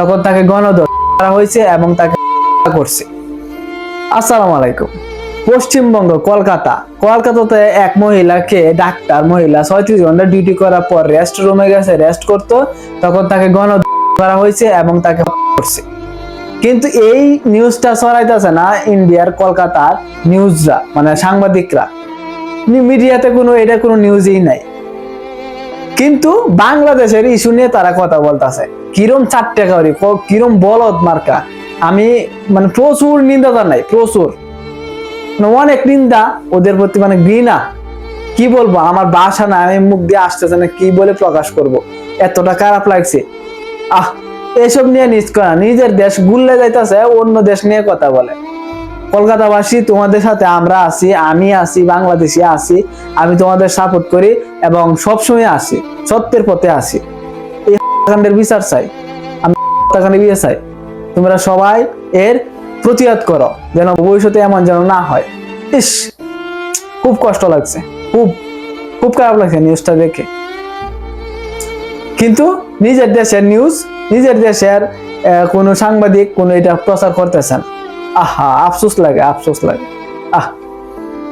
তখন তাকে গণধর করা হয়েছে এবং তাকে করছে। আসসালামু আলাইকুম। পশ্চিমবঙ্গ, কলকাতা। কলকাতাতে এক মহিলাকে ডাক্তার, মহিলা ছয়ত্রিশ ঘণ্টা ডিউটি করার পর রেস্ট রুমে গেছে রেস্ট করতো, তখন তাকে গণ করা হয়েছে এবং তাকে করছে। কিন্তু এই নিউজটা ছড়াইতেছে না ইন্ডিয়ার কলকাতার নিউজরা মানে সাংবাদিকরা। মিডিয়াতে কোনো এটা কোনো নিউজই নাই। কিন্তু বাংলাদেশের ইস্যু নিয়ে তারা কথা বলতেছে। কিরম চারটে করি কিরম বলদ মার্কা। আমি মানে প্রচুর নিন্দা জানাই প্রচুর। মানে অনেক নিন্দা, ওদের প্রতি মানে ঘৃণা। কি বলব, আমার বাসা না, আমি মুখ দিয়ে আসতেছে না, কি বলে প্রকাশ করব? এতটা খারাপ লাগছে। আহ, এসব নিয়ে নিজ করা, নিজের দেশ গুললে যাইতেছে, অন্য দেশ নিয়ে কথা বলে। কলকাতাবাসী, তোমাদের সাথে আমরা আছি, আমি আছি, বাংলাদেশি আছি, আমি তোমাদের সাপোর্ট করি। এবং সবসময় আছি সত্যের পথে আছি এই হত্যাকাণ্ডের বিচার চাই, আমি হত্যাকাণ্ডের বিচার চাই। তোমরা সবাই এর প্রতিবাদ করো, যেন ভবিষ্যতে এমন যেন না হয়। ইস, খুব কষ্ট লাগছে, খুব খুব খারাপ লাগছে নিউজটা দেখে। কিন্তু নিজের দেশের নিউজ নিজের দেশের কোনো সাংবাদিক কোনো এটা প্রচার করতেছেন। আহা, আফসোস লাগে আফসোস লাগে। আহ